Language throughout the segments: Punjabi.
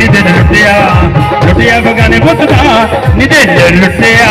ਨੀ ਦਿਲ ਲੁੱਟਿਆ ਲੁੱਟਿਆ ਬਗਾਨੇ ਪੁੱਤ ਦਾ ਨੀ ਲੁੱਟਿਆ।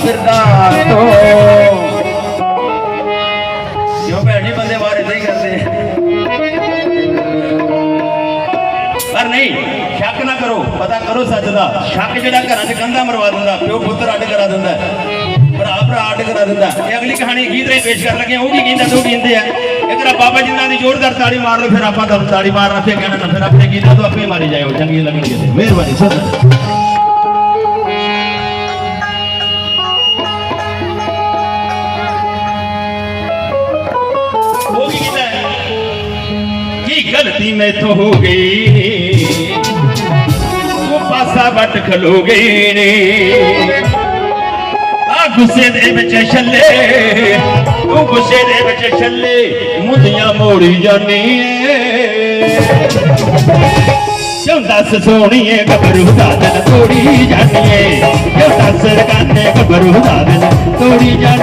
ਫਿਰਦਾ ਤੋਂ। ਕਿਉਂ ਭੈਣੀ ਬੰਦੇ ਬਾਰੇ ਨਹੀਂ ਕਰਦੇ ਪਰ ਨਹੀਂ, ਸ਼ੱਕ ਨਾ ਕਰੋ। ਪਤਾ ਕਰੋ ਸੱਚ ਦਾ। ਸ਼ੱਕ ਜਿਹੜਾ ਘਰਾਂ 'ਚ ਕੰਧਾ ਮਰਵਾ ਦਿੰਦਾ, ਪਿਓ ਪੁੱਤਰ ਅੱਡ ਕਰਾ ਦਿੰਦਾ, ਭਰਾ ਭਰਾ ਅੱਡ ਕਰਾ ਦਿੰਦਾ। ਇਹ ਅਗਲੀ ਕਹਾਣੀ ਗੀਤ ਰੇ ਪੇਸ਼ ਕਰਨ ਲੱਗੇ, ਉਹ ਕੀ ਕਹਿੰਦਾ ਤੂੰ ਕਹਿੰਦੇ ਆ। ਇੱਕ ਬਾਬਾ ਜਿੰਨਾਂ ਦੀ ਜ਼ੋਰਦਾਰ ਤਾੜੀ ਮਾਰ ਲਓ, ਫਿਰ ਆਪਾਂ ਤੁਹਾਨੂੰ ਤਾੜੀ ਮਾਰਨਾ ਫਿਰ ਕਹਿਣਾ ਨਾ ਫਿਰ ਆਪਣੇ ਗੀਤਾਂ ਤੋਂ ਆਪੇ ਹੀ ਮਾਰੀ ਜਾਇਓ ਚੰਗੀ ਲੱਗਣਗੇ ਮਿਹਰਬਾਨੀ ਸਰ ਗਲਤੀ ਮੈਥੋਂ ਹੋ ਗਈ ਉਹ ਪਾਸਾ ਵੱਟ ਖਲੋ ਗਈ ਨੇ। ਆ ਗੁੱਸੇ ਦੇ ਵਿੱਚ ਛੱਲੇ, ਤੂੰ ਗੁੱਸੇ ਦੇ ਵਿੱਚ ਛੱਲੇ ਮੁੰਦੀਆਂ ਮੋੜੀ ਜਾਨੀ ਏ। ਕਿਉਂ ਦੱਸ ਸੋਹਣੀਏ, ਗੱਭਰੂ ਦਾ ਦਿਲ ਤੋੜੀ ਜਾਨੀ ਏ। ਕਿਉਂ ਦੱਸ ਰਕਾਨੇ ਗੱਭਰੂ ਦਾ ਦਿਲ ਤੋੜੀ ਜਾਨੀ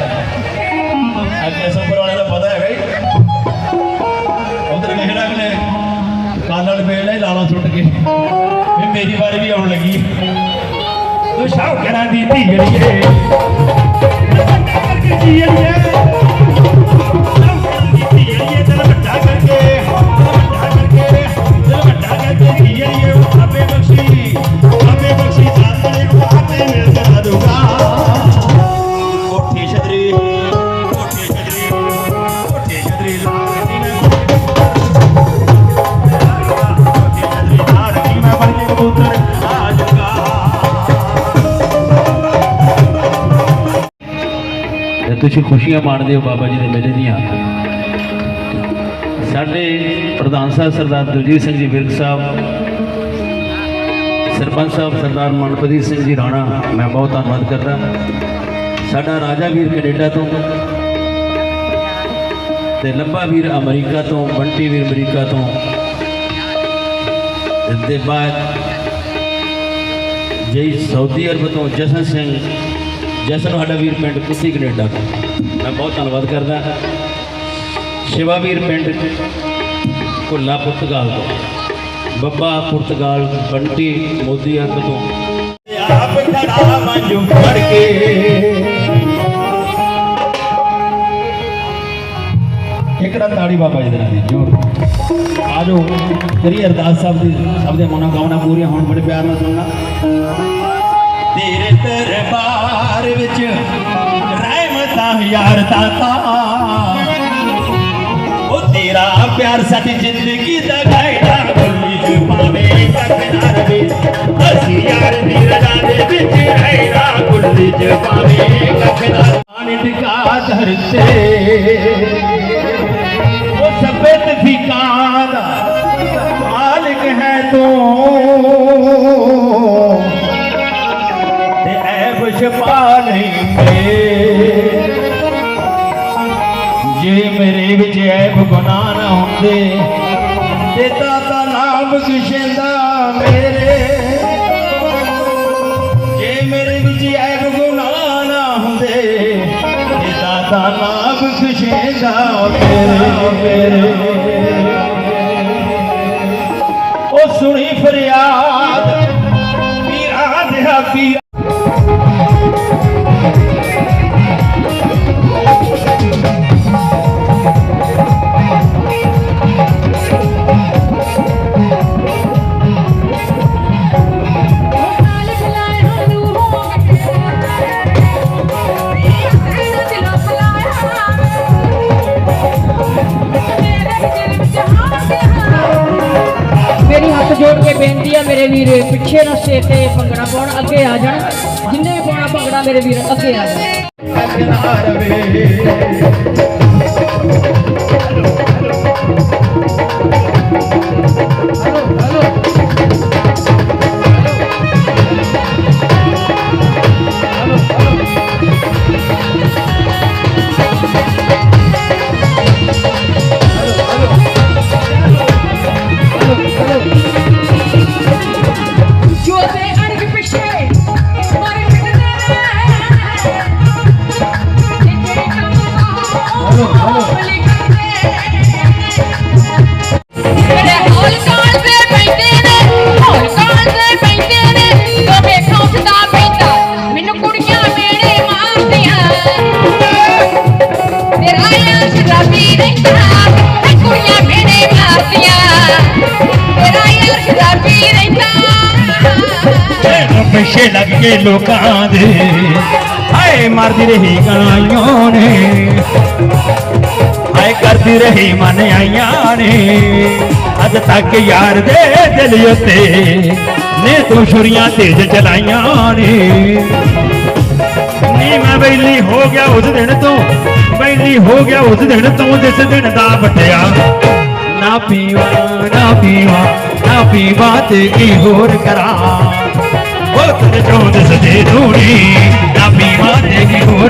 ਆ ਅੱਗੇ ਸਫਰ ਵਾਲੇ ਦਾ ਪਤਾ ਹੈਗਾ ਹੀ ਉਧਰ ਵੇਖਣਾ ਅਗਲੇ ਕਾਲੜ ਵੇਲ ਲਾਲਾ ਸੁੱਟ ਕੇ। ਵੀ ਮੇਰੀ ਵਾਰੀ ਵੀ ਆਉਣ ਲੱਗੀ। ਤੂੰ ਸ਼ੌਕਰਾਂ ਦੀ ਧੀੜੀਏ ਕਰਕੇ ਜੀੜੀਏ ਤੁਸੀਂ ਖੁਸ਼ੀਆਂ ਮਾਣਦੇ ਹੋ ਬਾਬਾ ਜੀ ਦੇ ਮੇਲੇ ਦੀਆਂ। ਸਾਡੇ ਪ੍ਰਧਾਨ ਸਾਹਿਬ ਸਰਦਾਰ ਦਲਜੀਤ ਸਿੰਘ ਜੀ ਵਿਰਕ ਸਾਹਿਬ, ਸਰਪੰਚ ਸਾਹਿਬ ਸਰਦਾਰ ਮਨਪ੍ਰੀਤ ਸਿੰਘ ਜੀ ਰਾਣਾ, ਮੈਂ ਬਹੁਤ ਧੰਨਵਾਦ ਕਰਦਾ। ਸਾਡਾ ਰਾਜਾ ਵੀਰ ਕੈਨੇਡਾ ਤੋਂ ਤੇ ਲੱਭਾ ਵੀਰ ਅਮਰੀਕਾ ਤੋਂ, ਬੰਟੀ ਵੀਰ ਅਮਰੀਕਾ ਤੋਂ। ਇਸ ਦੇ ਬਾਅਦ ਜੈ ਸਾਊਦੀ ਅਰਬ ਤੋਂ ਜਸਨ ਸਿੰਘ ਜਸਨ ਸਾਡਾ ਵੀਰ ਪਿੰਡ ਕੁੱਤੀ ਕੈਨੇਡਾ ਤੋਂ। ਮੈਂ ਬਹੁਤ ਧੰਨਵਾਦ ਕਰਦਾ ਸ਼ਿਵਾ ਵੀਰ ਪਿੰਡ ਕੁੱਲਾ ਪੁਰਤਗਾਲ ਤੋਂ। ਬੱਬਾ ਪੁਰਤਗਾਲ ਬੰਟੀ ਮੋਦੀ ਅਰਬ ਤੋਂ। ਆਪ ਖੜਾ ਮੰਜੂ ਫੜ ਕੇ। ਕਰਾ ਤਾੜੀ ਬਾਬਾ ਜੀ ਦੇ ਨਾਲ ਜੋਰ। ਆਜੋ ਕਰੀ ਅਰਦਾਸ ਸਾਹਿਬ ਦੀ ਸਭ ਦੇ ਮਨੋ ਕਾਮਨਾ ਪੂਰੀਆਂ ਹੋਣ ਬੜੇ ਪਿਆਰ ਨਾਲ ਸੁਣਨਾ। ਤੇਰੇ ਦਰਬਾਰ ਵਿੱਚ ਰਹਿਮਤਾਂ ਯਾਰ ਦਾਤਾ। ਉਹ ਤੇਰਾ ਪਿਆਰ ਸਾਡੀ ਜ਼ਿੰਦਗੀ ਦਾ ਗਾਇਡਾ ਬੋਲੀ ਚ ਪਾਵੇ ਕੱਖ ਨਾ ਰਵੇ ਗੁਨਾਹ ਨਾ ਹੁੰਦੇ ਤੇ ਦਾਤਾ ਨਾਮ ਕਿਸ਼ੇਂਦਾ ਮੇਰੇ। ਜੇ ਮੇਰੇ ਵਿੱਚ ਐਬ ਗੁਨਾਹ ਨਾ ਹੁੰਦੇ, ਤੇ ਦਾਤਾ ਨਾਮ ਕਿਸ਼ੇਂਦਾ ਮੇਰੇ। ਮੇਰੇ ਉਹ ਸੁਣੀ ਫਰਿਆਦ, ਪੀਰਾ ਦੇ ਪੀਰ ਪਿੱਛੇ ਨਾ ਸੇ ਤੇ ਭੰਗੜਾ ਪਾਉਣ ਅੱਗੇ ਆ ਜਾਣ। ਜਿੰਨੇ ਵੀ ਪਾਉਣਾ ਭੰਗੜਾ ਮੇਰੇ ਵੀਰ ਅੱਗੇ ਆ ਜਾਣ। ਤੈਨੂੰ ਲੱਗ ਕੇ ਲੋਕਾਂ ਦੇ। ਹਾਏ, ਮਰਦੀ ਰਹੀ ਗਾਈਆਂ ਨੇ। ਹਾਏ, ਕਰਦੀ ਰਹੀ ਮਨ ਆਈਆਂ ਨੇ। ਅੱਜ ਤੱਕ ਯਾਰ ਦੇ ਦਿਲ ਉੱਤੇ ਨੇ ਤੂੰ ਛੁਰੀਆਂ ਤੇਜ ਚਲਾਈਆਂ ਨੇ। ਨੀ ਮੈਂ ਬੈਲੀ ਹੋ ਗਿਆ ਉਸ ਦਿਨ ਤੋਂ, ਬੈਲੀ ਹੋ ਗਿਆ ਉਸ ਦਿਨ ਤੋਂ, ਜਿਸ ਦਿਨ ਦਾ ਵਟਿਆ। ਨਾ ਪੀਵਾ ਨਾ ਪੀਵਾ ਨਾ ਪੀਵਾ ਤੇ ਕੀ ਹੋਰ ਕਰਾਂ। ਉਹ ਕਰ ਜੋਂਦ ਸਦੇ ਦੂਣੀ ਨਾ ਪੀਵਾ ਤੇ ਹੋਰ।